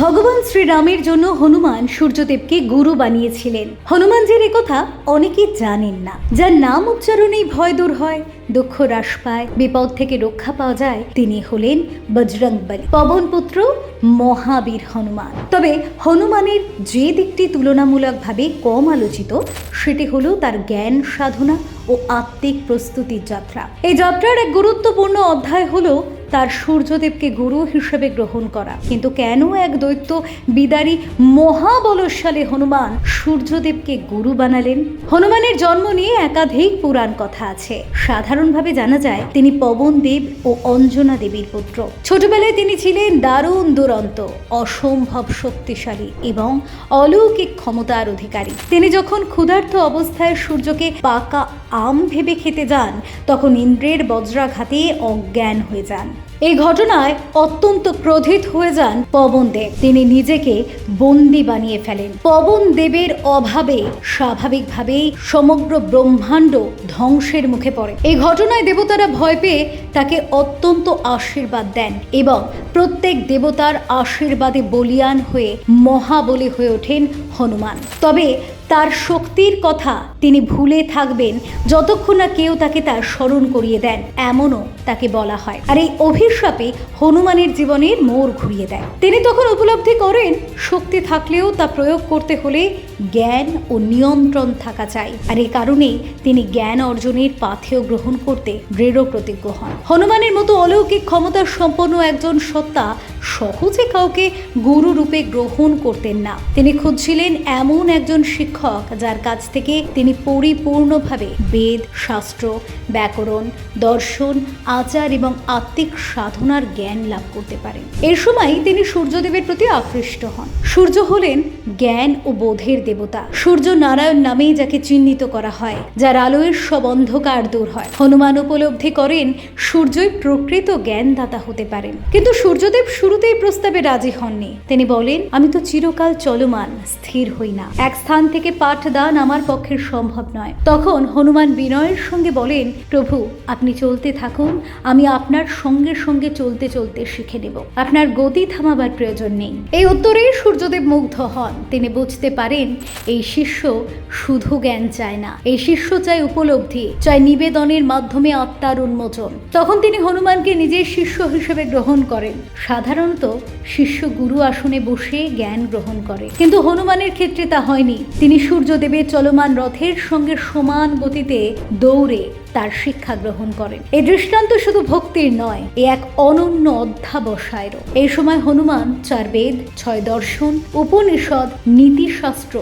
ভগবান শ্রীরামের জন্য হনুমান সূর্যদেবকে গুরু বানিয়েছিলেন। হনুমান হনুমানজির কথা অনেকে জানেন না। যার নাম উচ্চারণেই ভয় দূর হয়, দুঃখ হ্রাস পায়, বিপদ থেকে রক্ষা পাওয়া যায়, তিনি হলেন বজরং বলী পবনপুত্র মহাবীর হনুমান। তবে হনুমানের যে দিকটি তুলনামূলকভাবে কম আলোচিত, সেটি হলো তার জ্ঞান সাধনা ও আত্মিক প্রস্তুতির যাত্রা। এই যাত্রার এক গুরুত্বপূর্ণ অধ্যায় হলো তার সূর্যদেবকে গুরু হিসেবে গ্রহণ করা। কিন্তু কেন এক দৈত্য বিদারী মহাবলশালী হনুমান সূর্যদেবকে গুরু বানালেন? হনুমানের জন্ম নিয়ে একাধিক পুরাণ কথা আছে। সাধারণভাবে জানা যায়, তিনি পবন দেব ও অঞ্জনা দেবীর পুত্র। ছোটবেলায় তিনি ছিলেন দারুণ দুরন্ত, অসম্ভব শক্তিশালী এবং অলৌকিক ক্ষমতার অধিকারী। তিনি যখন ক্ষুধার্ত অবস্থায় সূর্যকে পাকা আম ভেবে খেতে যান, তখন ইন্দ্রের বজ্রাঘাতে অজ্ঞান হয়ে যান। এই ঘটনায় অত্যন্ত ক্রোধিত হয়ে যান পবন দেব। তিনি নিজেকে বন্দি বানিয়ে ফেলেন। পবন দেবের অভাবে স্বাভাবিকভাবেই সমগ্র ব্রহ্মাণ্ড ধ্বংসের মুখে পড়ে। এই ঘটনায় দেবতারা ভয় পেয়ে তাকে অত্যন্ত আশীর্বাদ দেন এবং প্রত্যেক দেবতার আশীর্বাদে বলিয়ান হয়ে মহাবলী হয়ে ওঠেন হনুমান। তবে তার শক্তির কথা তিনি ভুলে থাকবেন যতক্ষণ না কেউ তাকে তার স্মরণ করিয়ে দেন, এমনও তাকে বলা হয়। আর এই অভিশাপে হনুমানের জীবনের মোড় ঘুরিয়ে দেয়। তিনি তখন উপলব্ধি করেন, শক্তি থাকলেও তা প্রয়োগ করতে হলে জ্ঞান ও নিয়ন্ত্রণ থাকা চাই। আর এই কারণেই তিনি জ্ঞান অর্জনের পাথেয় গ্রহণ করতে দৃঢ় প্রতিজ্ঞ হন। হনুমানের মতো অলৌকিক ক্ষমতা সম্পন্ন একজন সত্তা সহজে কাউকে গুরু রূপে গ্রহণ করতেন না। তিনি খুঁজছিলেন এমন একজন শিক্ষক যার কাছ থেকে তিনি পরিপূর্ণভাবে বেদ, শাস্ত্র, ব্যাকরণ, দর্শন, আচার এবং আত্মিক সাধনার জ্ঞান লাভ করতে পারেন। এর সময় তিনি সূর্যদেবের প্রতি আকৃষ্ট হন। সূর্য হলেন জ্ঞান ও বোধের দেবতা। সূর্য নারায়ণ নামেই যাকে চিহ্নিত করা হয়, যার আলোয় সব অন্ধকার দূর হয়। হনুমান উপলব্ধি করেন, সূর্যই প্রকৃত জ্ঞানদাতা হতে পারেন। কিন্তু সূর্যদেব শুরুতেই প্রস্তাবে রাজি হননি। তিনি বলেন, আমি তো চিরকাল চলমান, স্থির হই না। এক স্থান থেকে পাঠদান আমার পক্ষে সম্ভব নয়। তখন হনুমান বিনয়ের সঙ্গে বলেন, প্রভু, আপনি চলতে থাকুন, আমি আপনার সঙ্গে সঙ্গে চলতে চলতে শিখে নেব। আপনার গতি থামাবার প্রয়োজন নেই। এই উত্তরে সূর্যদেব মুগ্ধ হন। তিনি বুঝতে পারেন, এই শিষ্য শুধু জ্ঞান চায় না, এই শিষ্য চায় উপলব্ধি, চায় নিবেদনের মাধ্যমে আত্মার উন্মোচন। তখন তিনি হনুমানকে নিজের শিষ্য হিসেবে গ্রহণ করেন। সাধারণত শিষ্য গুরু আসনে বসে জ্ঞান গ্রহণ করে। কিন্তু হনুমানের ক্ষেত্রে তা হয়নি। তিনি সূর্যদেবের চলমান রথের সঙ্গে সমান গতিতে দৌড়ে তার শিক্ষা গ্রহণ করেন। এই দৃষ্টান্ত শুধু ভক্তির নয়, এ এক অনন্য অধ্যাবসায়েরও। এই সময় হনুমান চার বেদ ছয় দর্শন উপনিষদ, নীতিশাস্ত্র,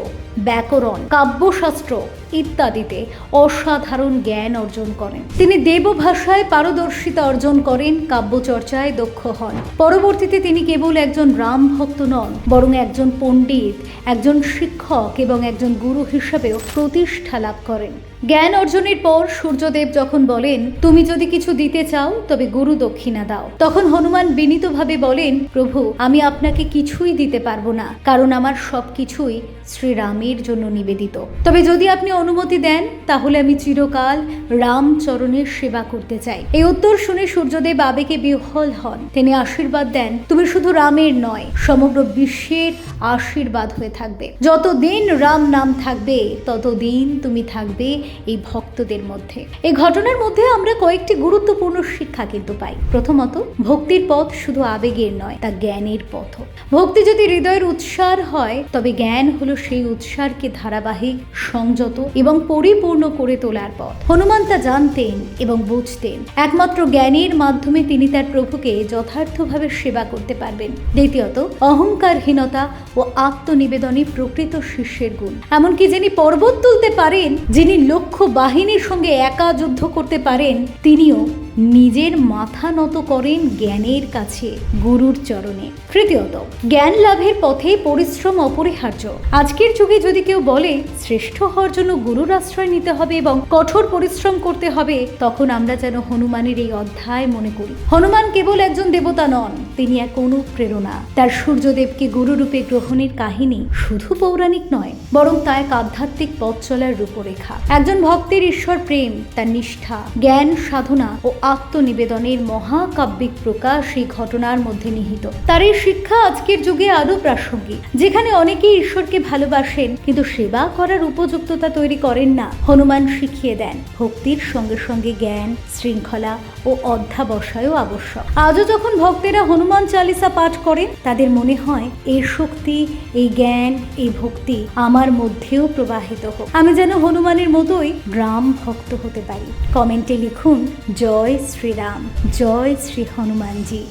ব্যাকরণ, কাব্যশাস্ত্র ইত্যাদিতে অসাধারণ জ্ঞান অর্জন করেন। তিনি দেব ভাষায় পারদর্শিতা অর্জন করেন, কাব্যচর্চায় দক্ষ হন। পরবর্তীতে তিনি কেবল একজন রাম ভক্ত নন, বরং একজন পণ্ডিত, একজন শিক্ষক এবং একজন গুরু হিসাবেও প্রতিষ্ঠা লাভ করেন। জ্ঞান অর্জনের পর সূর্যদেব যখন বলেন, তুমি যদি কিছু দিতে চাও, তবে গুরু দক্ষিণা দাও। তখন হনুমান বিনীতভাবে বলেন, প্রভু, আমি আপনাকে কিছুই দিতে পারব না, কারণ আমার সব কিছুই শ্রীরামের জন্য নিবেদিত। তবে যদি আপনি অনুমতি দেন, তাহলে আমি চিরকাল রামচরণের সেবা করতে চাই। এই উত্তর শুনে সূর্যদেব আবেগে বিহ্বল হন। তিনি আশীর্বাদ দেন, তুমি শুধু রামের নয়, সমগ্র বিশ্বের আশীর্বাদ হয়ে থাকবে। যতদিন রাম নাম থাকবে, ততদিন তুমি থাকবে এই ভক্তদের মধ্যে। এই ঘটনার মধ্যে আমরা কয়েকটি গুরুত্বপূর্ণ শিক্ষা কিন্তু পাই। প্রথমত, ভক্তির পথ শুধু আবেগের নয়, তা জ্ঞানের পথ ভক্তি যদি হৃদয়ের উৎসার হয়, তবে জ্ঞান হলো সেই উৎসারকে ধারাবাহিক, সংযত এবং পরিপূর্ণ করে তোলার পথ। হনুমান তা জানতেন এবং বুঝতেন। একমাত্র জ্ঞানের মাধ্যমে তিনি তার প্রভুকে যথার্থভাবে সেবা করতে পারবেন। দ্বিতীয়ত, অহংকারহীনতা ও আত্মনিবেদনই প্রকৃত শিষ্যের গুণ। এমনকি যিনি পর্বত তুলতে পারেন, যিনি লক্ষ্য বাহিনীর সঙ্গে একা যুদ্ধ করতে পারেন, তিনিও নিজের মাথা নত করেন জ্ঞানের কাছে, গুরুর চরণে। তৃতীয়ত, জ্ঞান লাভের পথে পরিশ্রম অপরিহার্য। আজকের যুগে যদি কেউ বলে, শ্রেষ্ঠ হওয়ার জন্য গুরুর আশ্রয় নিতে হবে এবং কঠোর পরিশ্রম করতে হবে, তখন আমরা যেন হনুমানের এই অধ্যায় মনে করি। হনুমান কেবল একজন দেবতা নন, তিনি এক অনুপ্রেরণা। তার সূর্যদেবকে গুরুরূপে গ্রহণের কাহিনী শুধু পৌরাণিক নয়, বরং তা এক আধ্যাত্মিক পথ চলার রূপরেখা। একজন ভক্তের ঈশ্বর প্রেম, তার নিষ্ঠা, জ্ঞান সাধনা ও আত্মনিবেদনের মহাকাব্যিক প্রকাশ এই ঘটনার মধ্যে নিহিত। তার এই শিক্ষা আজকের যুগে আরও প্রাসঙ্গিক। যেখানে অনেকেই ঈশ্বরকে ভালোবাসেন, কিন্তু সেবা করার উপযুক্ততা তৈরি করেন না, হনুমান শিখিয়ে দেন। ভক্তির সঙ্গে সঙ্গে জ্ঞান, শৃঙ্খলা ও অধ্যাবসায়ও আবশ্যক। আজও যখন ভক্তেরা হনুমান চালিসা পাঠ করেন, তাদের মনে হয় এই শক্তি, এই জ্ঞান, এই ভক্তি আমার মধ্যেও প্রবাহিত হোক। আমি যেন হনুমানের মতোই গ্রাম ভক্ত হতে পারি। কমেন্টে লিখুন জয় শ্রীরাম জয় শ্রী হনুমানজি।